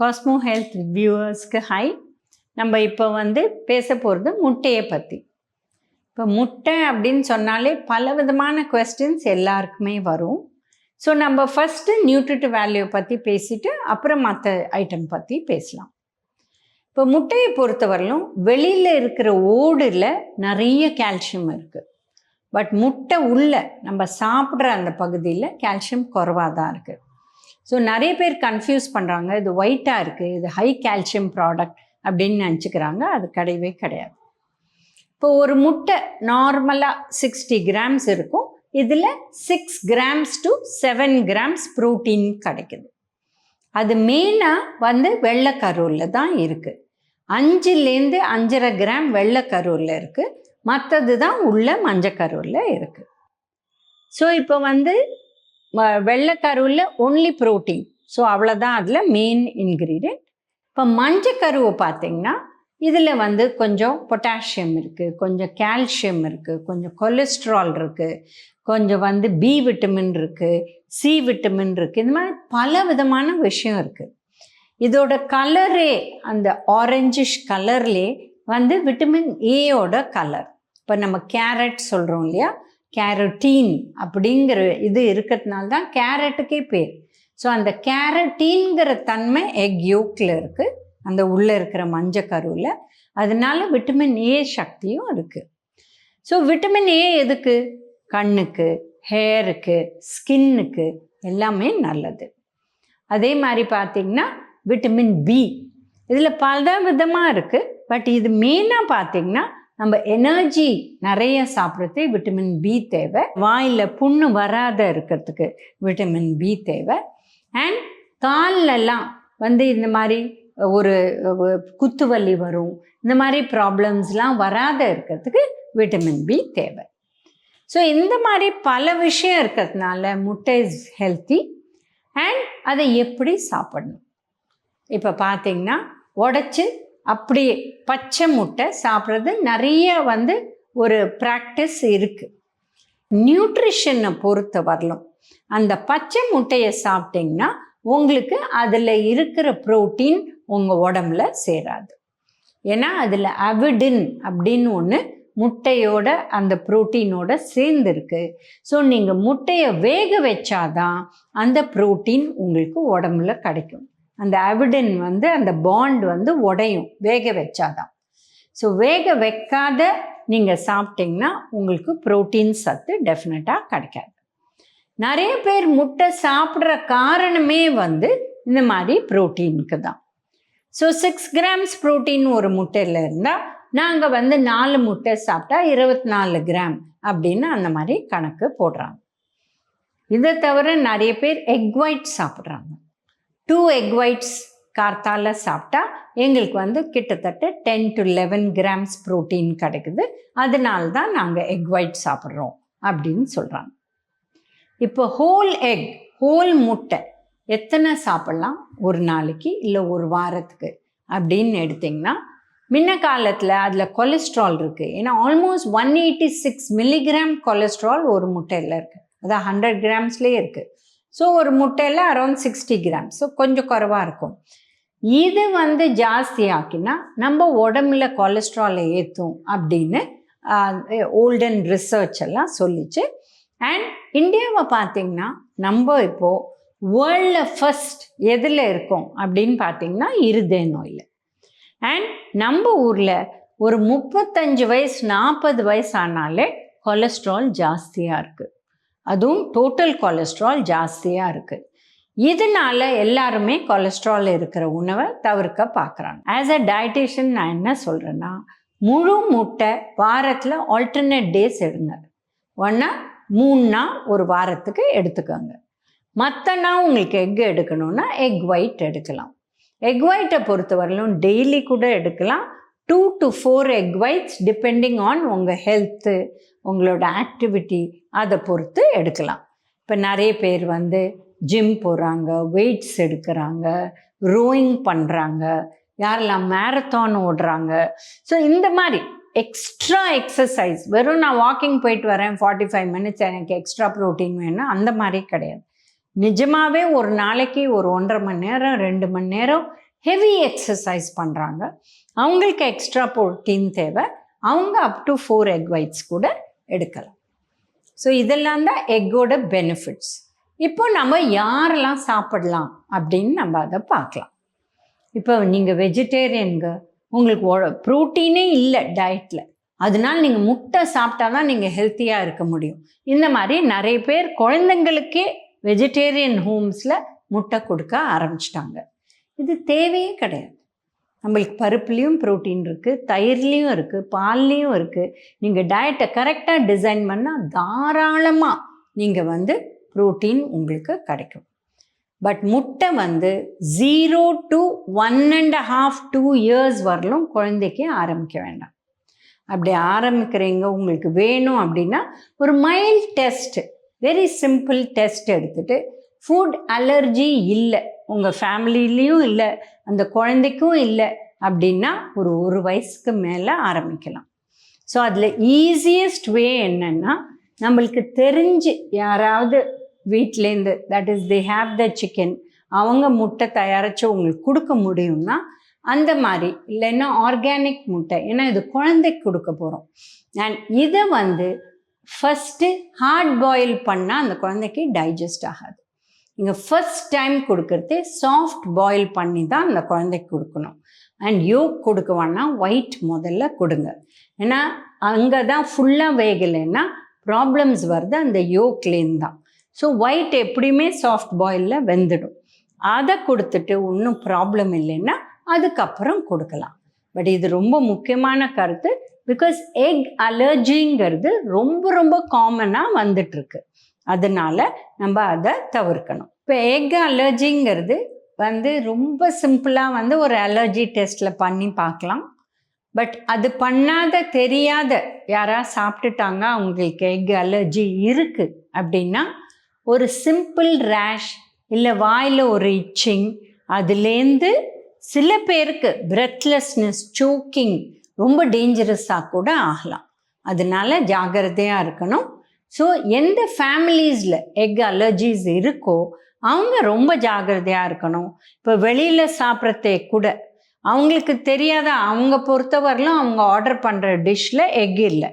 Cosmo health வியூவர்ஸ்க்கு high நம்ம இப்போ வந்து பேச போகிறது முட்டையை பற்றி இப்போ முட்டை அப்படின்னு சொன்னாலே பல விதமான கொஸ்டின்ஸ் எல்லாருக்குமே வரும். ஸோ நம்ம ஃபஸ்ட்டு நியூட்ரிட்டிவ் வேல்யூ பற்றி பேசிட்டு அப்புறம் மற்ற ஐட்டம் பற்றி பேசலாம். இப்போ முட்டையை பொறுத்தவரையிலும் வெளியில் இருக்கிற ஓடில் நிறைய கால்சியம் இருக்குது பட் முட்டை உள்ள நம்ம சாப்பிட்ற அந்த பகுதியில் கால்சியம் குறைவாக தான் இருக்குது ஸோ நிறைய பேர் கன்ஃபியூஸ் பண்ணுறாங்க இது ஒயிட்டாக இருக்குது இது ஹை கால்சியம் ப்ராடக்ட் அப்படின்னு நினச்சிக்கிறாங்க. அது கிடையவே கிடையாது. இப்போ ஒரு முட்டை நார்மலாக சிக்ஸ்டி கிராம்ஸ் இருக்கும். இதில் six grams to seven grams protein கிடைக்குது. அது மெயினாக வந்து வெள்ளைக்கருவில் தான் இருக்குது அஞ்சுலேருந்து அஞ்சரை கிராம் வெள்ளைக்கருவில் இருக்குது மற்றது தான் உள்ள மஞ்சக்கருவில் இருக்குது ஸோ இப்போ வந்து வெள்ளைக்கருவில் ஒன்லி ப்ரோட்டீன் ஸோ அவ்வளோதான் அதில் மெயின் இன்க்ரீடியன்ட் இப்போ மஞ்சக்கருவை பார்த்தீங்கன்னா இதில் வந்து கொஞ்சம் பொட்டாசியம் இருக்குது கொஞ்சம் கால்சியம் இருக்குது கொஞ்சம் கொலஸ்ட்ரால் இருக்குது கொஞ்சம் வந்து பி விட்டமின் இருக்குது சி விட்டமின் இருக்குது இந்த மாதிரி பல விதமான விஷயம் இருக்குது இதோட கலரே அந்த ஆரஞ்சிஷ் கலர்லே வந்து விட்டமின் ஏயோட கலர் இப்போ நம்ம கேரட் சொல்கிறோம் இல்லையா? கேரட்டீன் அப்படிங்கிற இது இருக்கிறதுனால தான் கேரட்டுக்கே பேர். ஸோ அந்த கேரட்டீன்கிற தன்மை எக் யோக்கில் இருக்குது அந்த உள்ளே இருக்கிற மஞ்சக்கருவில் அதனால விட்டமின் ஏ சக்தியும் இருக்குது ஸோ விட்டமின் ஏ எதுக்கு? கண்ணுக்கு ஹேருக்கு ஸ்கின்னுக்கு எல்லாமே நல்லது. அதே மாதிரி பார்த்திங்கன்னா விட்டமின் பி இதில் பல விதமாக இருக்குது பட் இது மெயினாக பார்த்திங்கன்னா நம்ம எனர்ஜி நிறைய சாப்பிட்றது விட்டமின் பி தேவை. வாயில் புண்ணு வராத இருக்கிறதுக்கு விட்டமின் பி தேவை. அண்ட் கால்லெல்லாம் வந்து இந்த மாதிரி ஒரு ஒரு குத்துவலி வரும். இந்த மாதிரி ப்ராப்ளம்ஸ்லாம் வராத இருக்கிறதுக்கு விட்டமின் பி தேவை. ஸோ இந்த மாதிரி பல விஷயம் இருக்கிறதுனால முட்டை இஸ் ஹெல்த்தி அண்ட் அதை எப்படி சாப்பிடணும்? இப்போ பார்த்தீங்கன்னா உடச்சி அப்படியே பச்சை முட்டை சாப்பிட்றது நிறைய வந்து ஒரு ப்ராக்டிஸ் இருக்குது நியூட்ரிஷனை பொறுத்த வரலும் அந்த பச்சை முட்டையை சாப்பிட்டிங்கன்னா உங்களுக்கு அதில் இருக்கிற ப்ரோட்டீன் உங்கள் உடம்புல சேராது. ஏன்னா அதில் அவிடின் அப்படின்னு ஒன்று முட்டையோட அந்த புரோட்டீனோட சேர்ந்துருக்கு. ஸோ நீங்கள் முட்டையை வேக வச்சாதான் அந்த புரோட்டீன் உங்களுக்கு உடம்புல கிடைக்கும். அந்த அவிடின் வந்து அந்த பாண்ட் வந்து உடையும். வேக வச்சாதான். ஸோ வேக வைக்காத நீங்கள் சாப்பிட்டீங்கன்னா உங்களுக்கு புரோட்டீன் சத்து டெஃபினட்டாக கிடைக்காது. நிறைய பேர் முட்டை சாப்பிட்ற காரணமே வந்து இந்த மாதிரி புரோட்டீனுக்கு தான். ஸோ சிக்ஸ் கிராம்ஸ் புரோட்டீன் ஒரு முட்டையில் இருந்தால் நாங்கள் வந்து நாலு முட்டை சாப்பிட்டா இருபத்தி நாலு கிராம் அப்படின்னு அந்த மாதிரி கணக்கு போடுறாங்க. இதை தவிர நிறைய பேர் எக் ஒயிட் சாப்பிட்றாங்க. டூ எக் ஒயிட்ஸ் கார்த்தால சாப்பிட்டா எங்களுக்கு வந்து கிட்டத்தட்ட ten to eleven grams protein கிடைக்குது. அதனால தான் நாங்கள் எக் ஒயிட் சாப்பிட்றோம் அப்படின்னு சொல்கிறாங்க இப்போ ஹோல் எக் ஹோல் முட்டை எத்தனை சாப்பிட்லாம்? ஒரு நாளைக்கு இல்லை ஒரு வாரத்துக்கு அப்படின்னு எடுத்திங்கன்னா முன்ன காலத்தில் அதில் கொலஸ்ட்ரால் இருக்குது ஏன்னா almost one eighty six milligram cholesterol ஒரு முட்டையில் இருக்குது அதான் ஹண்ட்ரட் கிராம்ஸ்லேயே இருக்குது ஸோ ஒரு முட்டையில் அரௌண்ட் சிக்ஸ்டி கிராம் ஸோ கொஞ்சம் குறைவாக இருக்கும். இது வந்து ஜாஸ்தி ஆக்கினா நம்ம உடம்புல கொலஸ்ட்ராலை ஏற்றும் அப்படின்னு ஓல்டன் ரிசர்ச் எல்லாம் சொல்லிச்சு. அண்ட் இந்தியாவை பார்த்தீங்கன்னா நம்ம இப்போது வேர்ல்டில் ஃபஸ்ட் எதில் இருக்கோம் அப்படின்னு பார்த்தீங்கன்னா இருதய நோயில். அண்ட் நம்ம ஊரில் ஒரு முப்பத்தஞ்சு வயசு நாற்பது வயசு ஆனாலே கொலஸ்ட்ரால் ஜாஸ்தியாக இருக்குது அதுவும் டோட்டல் கொலஸ்ட்ரால் ஜாஸ்தியாக இருக்குது இதனால எல்லாருமே கொலஸ்ட்ரால் இருக்கிற உணவை தவிர்க்க பார்க்குறாங்க. ஆஸ் அ டயட்டிஷியன் நான் என்ன சொல்கிறேன்னா முழு முட்டை வாரத்தில் ஆல்டர்னேட் டேஸ் எடுங்க. ஒன்றா மூணு நாள் ஒரு வாரத்துக்கு எடுத்துக்கோங்க. மற்ற நாள் உங்களுக்கு எக் எடுக்கணும்னா எக் ஒயிட் எடுக்கலாம். எக் ஒயிட்டை பொறுத்தவரையிலும் டெய்லி கூட எடுக்கலாம். Two to four egg whites depending on உங்கள் ஹெல்த்து உங்களோட ஆக்டிவிட்டி அதை பொறுத்து எடுக்கலாம். இப்போ நிறைய பேர் வந்து ஜிம் போகிறாங்க வெயிட்ஸ் எடுக்கிறாங்க ரோயிங் பண்ணுறாங்க யாரெல்லாம் மேரத்தான் ஓடுறாங்க. ஸோ இந்த மாதிரி எக்ஸ்ட்ரா எக்ஸசைஸ் வெறும் நான் வாக்கிங் போயிட்டு வரேன் ஃபார்ட்டி ஃபைவ் மினிட்ஸ் எனக்கு எக்ஸ்ட்ரா ப்ரோட்டீன் வேணும் அந்த மாதிரி கிடையாது. நிஜமாகவே ஒரு நாளைக்கு ஒரு ஒன்றரை மணி நேரம் ரெண்டு மணி நேரம் ஹெவி எக்ஸசைஸ் பண்ணுறாங்க அவங்களுக்கு எக்ஸ்ட்ரா ப்ரோட்டீன் தேவை. அவங்க up to four egg whites கூட எடுக்கலாம். ஸோ இதெல்லாம் தான் எக்கோட பெனிஃபிட்ஸ் இப்போ நம்ம யாரெல்லாம் சாப்பிடலாம் அப்படின்னு நம்ம அதை பார்க்கலாம். இப்போ நீங்கள் வெஜிடேரியனுங்க உங்களுக்கு ப்ரோட்டீனே இல்லை டயட்டில் அதனால நீங்கள் முட்டை சாப்பிட்டா தான் நீங்கள் ஹெல்த்தியாக இருக்க முடியும். இந்த மாதிரி நிறைய பேர் குழந்தைங்களுக்கே வெஜிடேரியன் ஹோம்ஸில் முட்டை கொடுக்க ஆரம்பிச்சிட்டாங்க. இது தேவையே கிடையாது. நம்மளுக்கு பருப்புலேயும் ப்ரோட்டீன் இருக்குது தயிர்லேயும் இருக்குது பால்லேயும் இருக்குது நீங்கள் டயட்டை கரெக்டாக டிசைன் பண்ணால் தாராளமாக நீங்கள் வந்து ப்ரோட்டீன் உங்களுக்கு கிடைக்கும். பட் முட்டை வந்து zero to one and half two years வரலும் குழந்தைக்கு ஆரம்பிக்க வேண்டாம். அப்படி ஆரம்பிக்கிறீங்க உங்களுக்கு வேணும் அப்படின்னா ஒரு mild test very simple test எடுத்துட்டு ஃபுட் அலர்ஜி இல்லை உங்கள் ஃபேமிலிலையும் இல்லை அந்த குழந்தைக்கும் இல்லை அப்படின்னா ஒரு ஒரு வயசுக்கு மேலே ஆரம்பிக்கலாம். ஸோ அதில் ஈஸியஸ்ட் வே என்னென்னா நம்மளுக்கு தெரிஞ்சு யாராவது வீட்டிலேருந்து that is they have the chicken அவங்க முட்டை தயாரித்து உங்களுக்கு கொடுக்க முடியும்னா அந்த மாதிரி இல்லைன்னா ஆர்கானிக் முட்டை ஏன்னா இது குழந்தைக்கு கொடுக்க போகிறோம் அண்ட் இதை வந்து ஃபஸ்ட்டு ஹார்ட் பாயில் பண்ணால் அந்த குழந்தைக்கு டைஜஸ்ட் ஆகாது. நீங்கள் ஃபஸ்ட் டைம் கொடுக்கறது சாஃப்ட் பாயில் பண்ணி தான் அந்த குழந்தைக்கு கொடுக்கணும். அண்ட் யோக் கொடுக்க வேணால் ஒயிட் முதல்ல கொடுங்க. ஏன்னா அங்கே தான் ஃபுல்லாக வேகலைன்னா ப்ராப்ளம்ஸ் வருது அந்த யோக்லேருந்து தான். ஸோ ஒயிட் எப்படியுமே சாஃப்ட் பாயிலில் வெந்துடும். அதை கொடுத்துட்டு ஒன்றும் ப்ராப்ளம் இல்லைன்னா அதுக்கப்புறம் கொடுக்கலாம். பட் இது ரொம்ப முக்கியமான கருத்து பிகாஸ் எக் அலர்ஜிங்கிறது ரொம்ப ரொம்ப காமனாக வந்துட்டுருக்கு. அதனால நம்ம அதை தவிர்க்கணும். இப்போ எக் அலர்ஜிங்கிறது வந்து ரொம்ப சிம்பிளாக வந்து ஒரு அலர்ஜி டெஸ்ட்டில் பண்ணி பார்க்கலாம். பட் அது பண்ணாத தெரியாத யாராவது சாப்பிட்டுட்டாங்க அவங்களுக்கு எக் அலர்ஜி இருக்குது அப்படின்னா ஒரு சிம்பிள் ரேஷ் இல்லை வாயில் ஒரு இச்சிங் அதுலேருந்து சில பேருக்கு பிரெத்லெஸ்னஸ் சோக்கிங் ரொம்ப டேஞ்சரஸாக கூட ஆகலாம். அதனால ஜாகிரதையாக இருக்கணும். ஸோ எந்த ஃபேமிலிஸில் எக் அலர்ஜிஸ் இருக்கோ அவங்க ரொம்ப ஜாகிரதையாக இருக்கணும். இப்போ வெளியில் சாப்பிட்றதே கூட அவங்களுக்கு தெரியாத அவங்க பொறுத்தவரையிலும் அவங்க ஆர்டர் பண்ணுற டிஷ்ஷில் எக் இல்லை.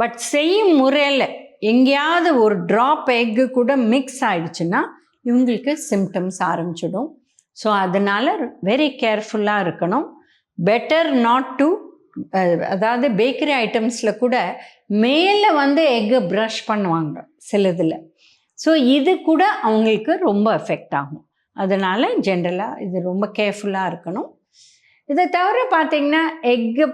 பட் செய்யும் முறையில் எங்கேயாவது ஒரு ட்ராப் எக்கு கூட மிக்ஸ் ஆயிடுச்சுன்னா இவங்களுக்கு சிம்டம்ஸ் ஆரம்பிச்சிடும். ஸோ அதனால் வெரி கேர்ஃபுல்லாக இருக்கணும். பெட்டர் நாட் டு அதாவது பேக்கரி ஐட்டம்ஸில் கூட மேலே வந்து எக்கு ப்ரஷ் பண்ணுவாங்க சில இதில் ஸோ இது கூட அவங்களுக்கு ரொம்ப எஃபெக்ட் ஆகும். அதனால் ஜென்ரலாக இது ரொம்ப கேர்ஃபுல்லாக இருக்கணும். இதை தவிர பார்த்திங்கன்னா எக்கு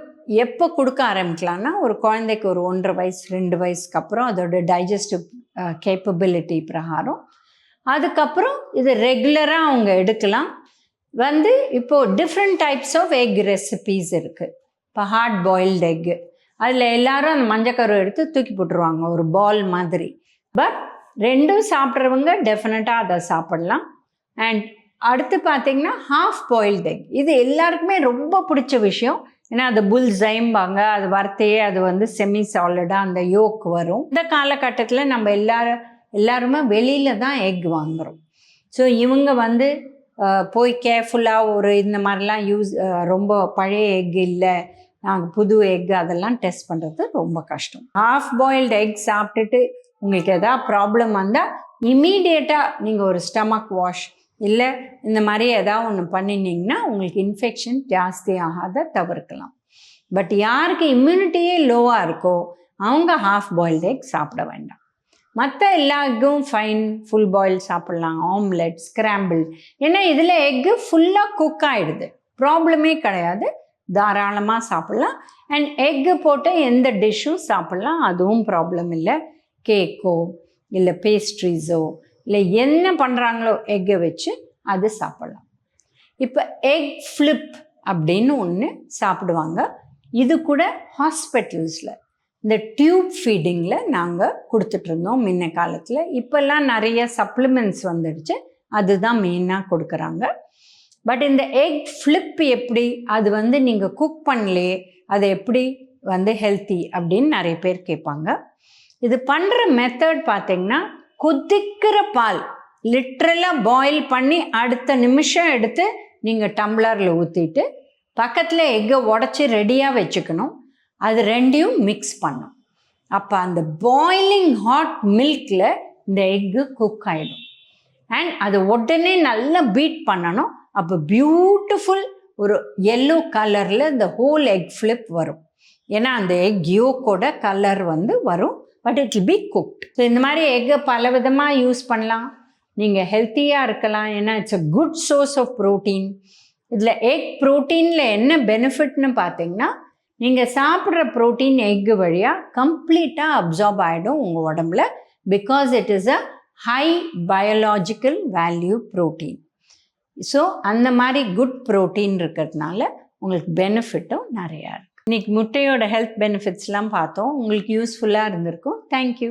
எப்போ கொடுக்க ஆரம்பிக்கலாம்னா ஒரு குழந்தைக்கு ஒரு ஒன்றரை வயசு ரெண்டு வயசுக்கு அப்புறம் அதோட டைஜஸ்டிவ் கேப்பபிலிட்டி பிரகாரம். அதுக்கப்புறம் இது ரெகுலராக அவங்க எடுக்கலாம். வந்து இப்போது different types of egg recipes இருக்குது இப்போ ஹார்ட் பாயில்டு எக்கு அதில் எல்லாரும் அந்த மஞ்சக்கரு எடுத்து தூக்கி போட்டுருவாங்க ஒரு பால் மாதிரி. பட் ரெண்டும் சாப்பிட்றவங்க டெஃபினட்டாக அதை சாப்பிடலாம். அண்ட் அடுத்து பார்த்தீங்கன்னா ஹாஃப் பாயில்டு எக் இது எல்லாருக்குமே ரொம்ப பிடிச்ச விஷயம். ஏன்னா அது புல் ஜைம்பாங்க அது வரத்தையே அது வந்து செமி சாலிடாக அந்த யோக் வரும். இந்த காலகட்டத்தில் நம்ம எல்லாரும் எல்லாருமே வெளியில் தான் எக் வாங்குகிறோம் ஸோ இவங்க வந்து போய் கேர்ஃபுல்லாக ஒரு இந்த மாதிரிலாம் யூஸ் ரொம்ப பழைய எக் இல்லை. நாங்கள் புது எக் அதெல்லாம் டெஸ்ட் பண்ணுறது ரொம்ப கஷ்டம். ஹாஃப் பாயில்டு எக் சாப்பிட்டுட்டு உங்களுக்கு எதாவது ப்ராப்ளம் வந்தால் இமீடியட்டாக நீங்கள் ஒரு ஸ்டமக் வாஷ் இல்லை இந்த மாதிரி எதாவது ஒன்று பண்ணினீங்கன்னா உங்களுக்கு இன்ஃபெக்ஷன் ஜாஸ்தி ஆகாத தவிர்க்கலாம். பட் யாருக்கு இம்யூனிட்டியே லோவாக இருக்கோ அவங்க ஹாஃப் பாயில்டு எக் சாப்பிட வேண்டாம். மற்ற எல்லா எக்கும் ஃபைன் ஃபுல் பாயில் சாப்பிட்லாம். ஆம்லெட் ஸ்க்ராம்பிள் ஏன்னா இதில் எக்கு ஃபுல்லாக குக் ஆகிடுது ப்ராப்ளமே கிடையாது. தாராளமாக சாப்பிட்லாம். அண்ட் எக்கு போட்டு எந்த டிஷ்ஷும் சாப்பிட்லாம். அதுவும் ப்ராப்ளம் இல்லை. கேக்கோ இல்லை பேஸ்ட்ரீஸோ இல்லை என்ன பண்ணுறாங்களோ எக்கை வச்சு அது சாப்பிட்லாம். இப்போ எக் ஃப்ளிப் அப்படின்னு ஒன்று சாப்பிடுவாங்க. இது கூட ஹாஸ்பிட்டல்ஸில் இந்த டியூப் ஃபீடிங்கில் நாங்கள் கொடுத்துட்ருந்தோம் முன்ன காலத்தில். இப்போல்லாம் நிறைய சப்ளிமெண்ட்ஸ் வந்துடுச்சு. அதுதான் மெயினாக கொடுக்குறாங்க. பட் இந்த எக் ஃப்ளிப் எப்படி? அது வந்து நீங்கள் குக் பண்ணலையே அது எப்படி வந்து ஹெல்த்தி அப்படின்னு நிறைய பேர் கேட்பாங்க. இது பண்ணுற மெத்தட் பார்த்திங்கன்னா கொதிக்கிற பால் லிட்ரலாக பாயில் பண்ணி அடுத்த நிமிஷம் எடுத்து நீங்கள் டம்ளரில் ஊற்றிட்டு பக்கத்தில் எக்கை உடச்சி ரெடியாக வச்சுக்கணும். அது ரெண்டையும் மிக்ஸ் பண்ணும் அப்போ அந்த பாய்லிங் ஹாட் மில்கில் இந்த எக்கு குக் ஆகிடும் அண்ட் அது உடனே நல்லா பீட் பண்ணணும். அப்போ பியூட்டிஃபுல் ஒரு எல்லோ கலரில் இந்த ஹோல் எக் ஃப்ளிப் வரும். ஏன்னா அந்த எக் யோக்கோட கலர் வந்து வரும் but it be cooked so இந்த மாதிரி எக்கை பல விதமாக யூஸ் பண்ணலாம். நீங்கள் ஹெல்த்தியாக இருக்கலாம். ஏன்னா it's a good source of protein இதில் எக் ப்ரோட்டீனில் என்ன பெனிஃபிட்னு பார்த்தீங்கன்னா நீங்கள் சாப்பிட்ற ப்ரோட்டீன் எக்கு வழியாக கம்ப்ளீட்டாக அப்சார்ப் ஆகிடும் உங்கள் உடம்புல because it is a high biological value protein so அந்த மாதிரி குட் ப்ரோட்டீன் இருக்கிறதுனால உங்களுக்கு பெனிஃபிட்டும் நிறையா இருக்குது இன்னைக்கு முட்டையோட ஹெல்த் பெனிஃபிட்ஸ்லாம் பார்த்தோம். உங்களுக்கு யூஸ்ஃபுல்லாக இருந்திருக்கும். தேங்க்யூ